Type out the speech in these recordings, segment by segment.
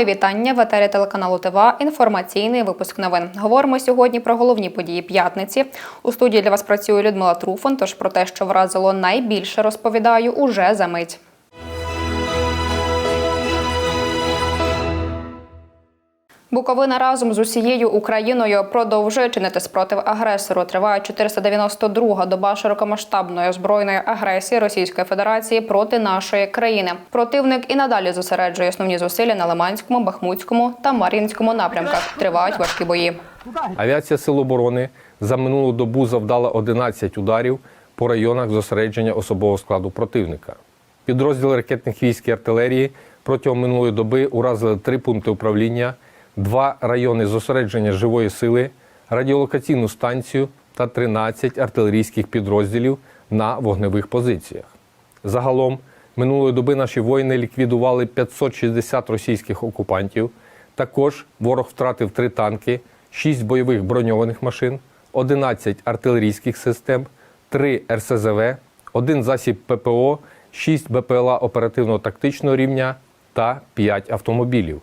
Мої вітання в етері телеканалу ТВА. Інформаційний випуск новин. Говоримо сьогодні про головні події п'ятниці. У студії для вас працює Людмила Труфан. Тож про те, що вразило найбільше, розповідаю уже за мить. Буковина разом з усією Україною продовжує чинити спротив агресору. Триває 492-га доба широкомасштабної збройної агресії Російської Федерації проти нашої країни. Противник і надалі зосереджує основні зусилля на Лиманському, Бахмутському та Мар'їнському напрямках. Тривають важкі бої. Авіація Сил оборони за минулу добу завдала 11 ударів по районах зосередження особового складу противника. Підрозділи ракетних військ і артилерії протягом минулої доби уразили три пункти управління, два райони зосередження живої сили, радіолокаційну станцію та 13 артилерійських підрозділів на вогневих позиціях. Загалом минулої доби наші воїни ліквідували 560 російських окупантів. Також ворог втратив три танки, 6 бойових броньованих машин, 11 артилерійських систем, 3 РСЗВ, один засіб ППО, 6 БПЛА оперативно-тактичного рівня та 5 автомобілів.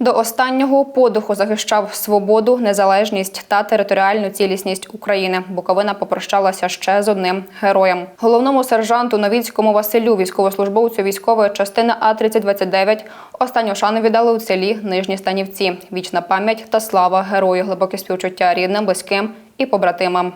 До останнього подуху захищав свободу, незалежність та територіальну цілісність України. Буковина попрощалася ще з одним героєм. Головному сержанту Новіцькому Василю, військовослужбовцю військової частини А 3029 останню шану віддали у селі Нижні Станівці. Вічна пам'ять та слава герою, глибоке співчуття рідним, близьким і побратимам.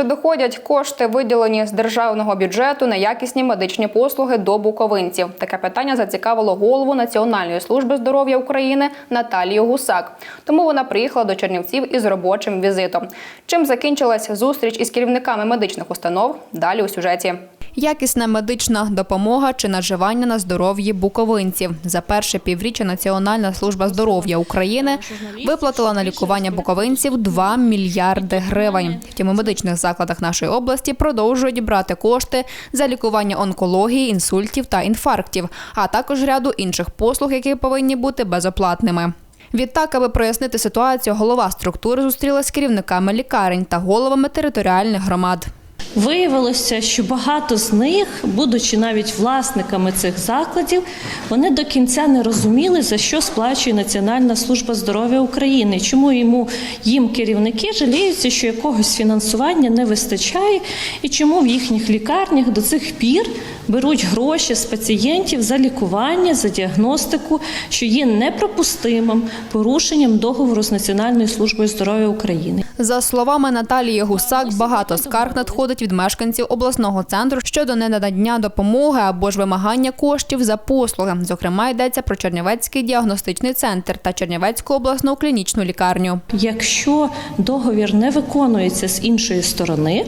Чи доходять кошти, виділені з державного бюджету на якісні медичні послуги до буковинців? Таке питання зацікавило голову Національної служби здоров'я України Наталію Гусак. Тому вона приїхала до Чернівців із робочим візитом. Чим закінчилась зустріч із керівниками медичних установ? Далі у сюжеті. Якісна медична допомога чи наживання на здоров'ї буковинців. За перше півріччя Національна служба здоров'я України виплатила на лікування буковинців 2 мільярди гривень. Втім, у медичних закладах нашої області продовжують брати кошти за лікування онкології, інсультів та інфарктів, а також ряду інших послуг, які повинні бути безоплатними. Відтак, аби прояснити ситуацію, голова структури зустрілася з керівниками лікарень та головами територіальних громад. Виявилося, що багато з них, будучи навіть власниками цих закладів, вони до кінця не розуміли, за що сплачує Національна служба здоров'я України. Чому йому їм керівники жаліються, що якогось фінансування не вистачає, і чому в їхніх лікарнях до цих пір беруть гроші з пацієнтів за лікування, за діагностику, що є неприпустимим порушенням договору з Національною службою здоров'я України. За словами Наталії Гусак, багато скарг надходить від мешканців обласного центру щодо ненадання допомоги або ж вимагання коштів за послуги. Зокрема, йдеться про Чернівецький діагностичний центр та Чернівецьку обласну клінічну лікарню. Якщо договір не виконується з іншої сторони,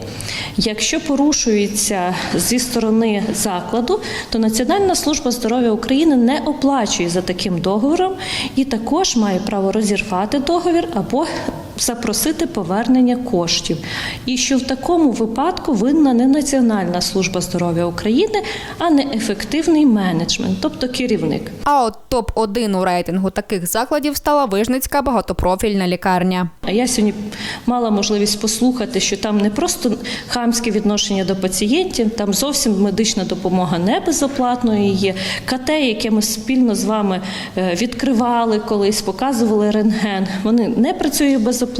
якщо порушується зі сторони закладу, то Національна служба здоров'я України не оплачує за таким договором і також має право розірвати договір або запросити повернення коштів. І що в такому випадку винна не Національна служба здоров'я України, а не ефективний менеджмент, тобто керівник. А от топ 1 у рейтингу таких закладів стала Вижницька багатопрофільна лікарня. А я сьогодні мала можливість послухати, що там не просто хамське відношення до пацієнтів, там зовсім медична допомога не безоплатною є. КТ, яке ми спільно з вами е, відкривали колись, показували рентген, вони не працюють безоплатно,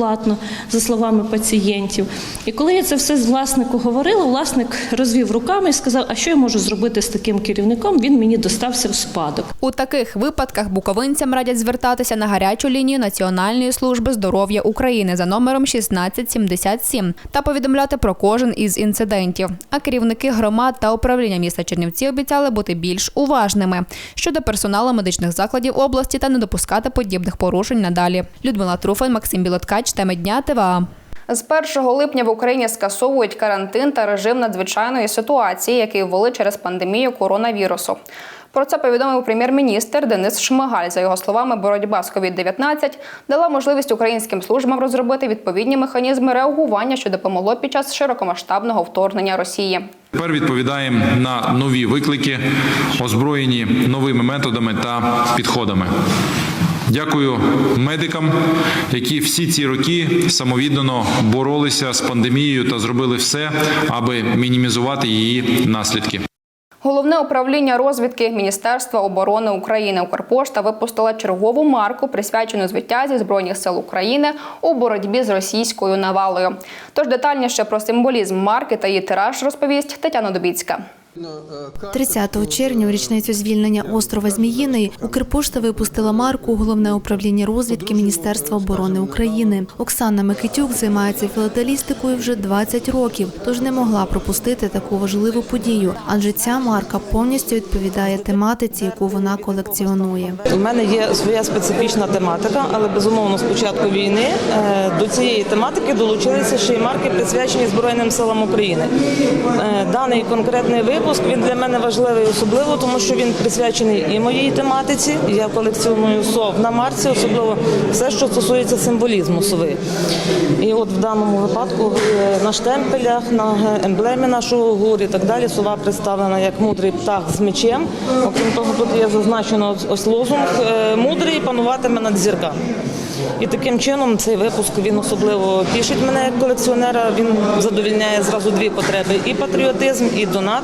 за словами пацієнтів. І коли я це все з власнику говорила, власник розвів руками і сказав: А що я можу зробити з таким керівником? Він мені достався в спадок. У таких випадках буковинцям радять звертатися на гарячу лінію Національної служби здоров'я України за номером 1677 та повідомляти про кожен із інцидентів. А керівники громад та управління міста Чернівці обіцяли бути більш уважними щодо персоналу медичних закладів області та не допускати подібних порушень надалі. Людмила Труфан, Максим Білоткач, теми дня ТВА. З 1 липня в Україні скасовують карантин та режим надзвичайної ситуації, який ввели через пандемію коронавірусу. Про це повідомив прем'єр-міністр Денис Шмигаль. За його словами, боротьба з COVID-19 дала можливість українським службам розробити відповідні механізми реагування, що допомогло під час широкомасштабного вторгнення Росії. Тепер відповідаємо на нові виклики, озброєні новими методами та підходами. Дякую медикам, які всі ці роки самовіддано боролися з пандемією та зробили все, аби мінімізувати її наслідки. Головне управління розвідки Міністерства оборони України Укрпошта випустила чергову марку, присвячену звитязі Збройних сил України у боротьбі з російською навалою. Тож детальніше про символізм марки та її тираж розповість Тетяна Добіцька. 30 червня, у річницю звільнення острова Зміїний, Укрпошта випустила марку Головне управління розвідки Міністерства оборони України. Оксана Микитюк займається філателістикою вже 20 років, тож не могла пропустити таку важливу подію, адже ця марка повністю відповідає тематиці, яку вона колекціонує. У мене є своя специфічна тематика, але безумовно з початку війни е, до цієї тематики долучилися ще й марки, присвячені Збройним силам України. Е, Даний конкретний випуск він для мене важливий особливо, тому що він присвячений і моїй тематиці. Я колекціоную сов на марці, особливо все, що стосується символізму сови. І от в даному випадку е, на штемпелях, на емблемі нашого гур і так далі сова представлена як мудрий птах з мечем. Окрім того, тут є зазначено ось лозунг е, мудрий пануватиме над зірками. І таким чином цей випуск він особливо тішить мене як колекціонера. Він задовільняє зразу дві потреби: і патріотизм, і донат.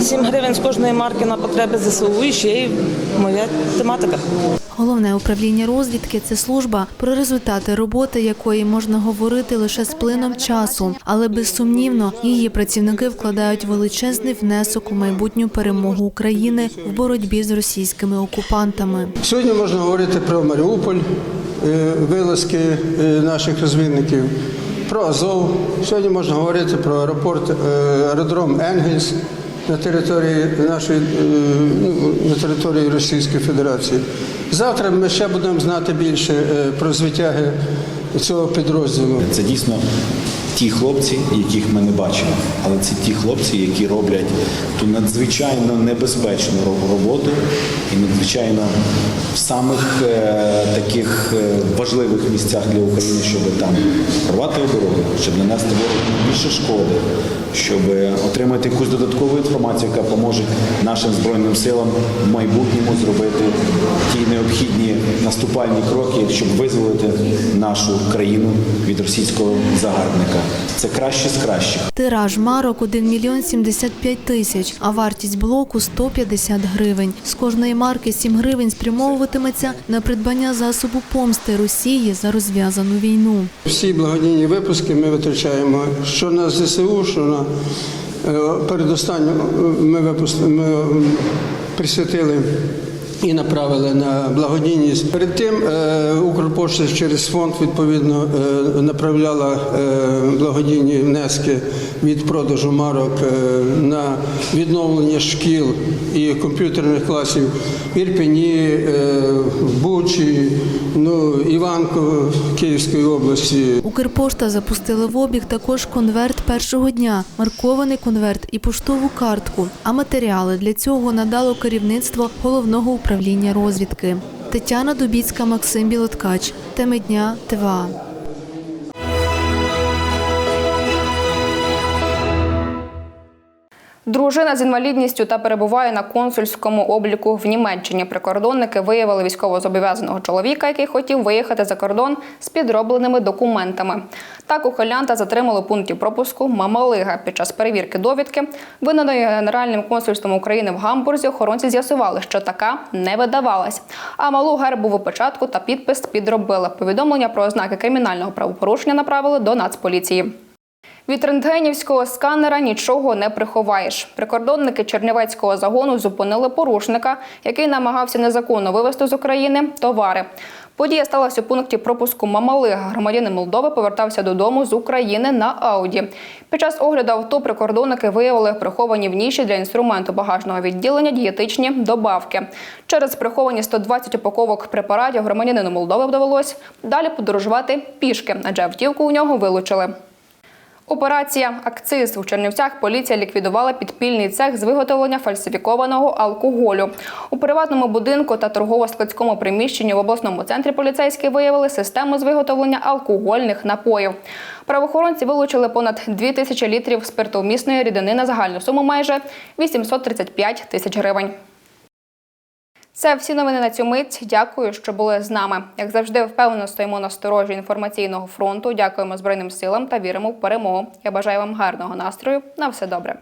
7 гривень з кожної марки на потреби ЗСУ і ще й моя тематика. Головне управління розвідки це служба, про результати роботи якої можна говорити лише з плином часу, але безсумнівно її працівники вкладають величезний внесок у майбутню перемогу України в боротьбі з російськими окупантами. Сьогодні можна говорити про Маріуполь, вилазки е, наших розвідників, про Азов. Сьогодні можна говорити про аеропорт, е, аеродром Енгельс на території нашої е, ну, на території Російської Федерації. Завтра ми ще будемо знати більше е, про звитяги цього підрозділу. Це дійсно ті хлопці, яких ми не бачимо, але це ті хлопці, які роблять ту надзвичайно небезпечну ро- роботу і надзвичайно в самих е, таких е, важливих місцях для України, щоб там рвати оборону, щоб нанести ворогу більше шкоди, щоб отримати якусь додаткову інформацію, яка поможе нашим збройним силам в майбутньому зробити ті необхідні наступальні кроки, щоб визволити нашу країну від російського загарбника. Це краще з кращих. Тираж марок 1 мільйон 75 тисяч, а вартість блоку 150 гривень. З кожної марки 7 гривень спрямовуватиметься на придбання засобу помсти Росії за розв'язану війну. Всі благодійні випуски ми витрачаємо що на ЗСУ, що на е, передостанню е, ми випустили, ми присвятили і направили на благодійність. Перед тим е, Укрпошта через фонд відповідно е, направляла е, благодійні внески від продажу марок е, на відновлення шкіл і комп'ютерних класів в Ірпені, е, в Бучі, ну, Іванково Київської області. Укрпошта запустила в обіг також конверт першого дня, маркований конверт і поштову картку. А матеріали для цього надало керівництво головного управління розвідки. Тетяна Дубіцька, Максим Білоткач. Теми дня ТВА. Дружина з інвалідністю та перебуває на консульському обліку в Німеччині. Прикордонники виявили військовозобов'язаного чоловіка, який хотів виїхати за кордон з підробленими документами. Так ухилянта затримали у пункті пропуску Мамалига. Під час перевірки довідки, виданої Генеральним консульством України в Гамбурзі, охоронці з'ясували, що така не видавалась. А малу гербову печатку та підпис підробили. Повідомлення про ознаки кримінального правопорушення направили до Нацполіції. Від рентгенівського сканера нічого не приховаєш. Прикордонники Чернівецького загону зупинили порушника, який намагався незаконно вивезти з України товари. Подія сталася у пункті пропуску Мамалига. Громадянин Молдови повертався додому з України на Ауді. Під час огляду авто прикордонники виявили приховані в ніші для інструменту багажного відділення дієтичні добавки. Через приховані 120 упаковок препаратів громадянину Молдови довелось далі подорожувати пішки, адже автівку у нього вилучили. Операція Акциз у Чернівцях поліція ліквідувала підпільний цех з виготовлення фальсифікованого алкоголю. У приватному будинку та торгово-складському приміщенні в обласному центрі поліцейські виявили систему з виготовлення алкогольних напоїв. Правоохоронці вилучили понад 2 тисячі літрів спиртовмісної рідини на загальну суму майже 835 тисяч гривень. Це всі новини на цю мить. Дякую, що були з нами. Як завжди, впевнено стоїмо на сторожі інформаційного фронту. Дякуємо Збройним силам та віримо в перемогу. Я бажаю вам гарного настрою. На все добре.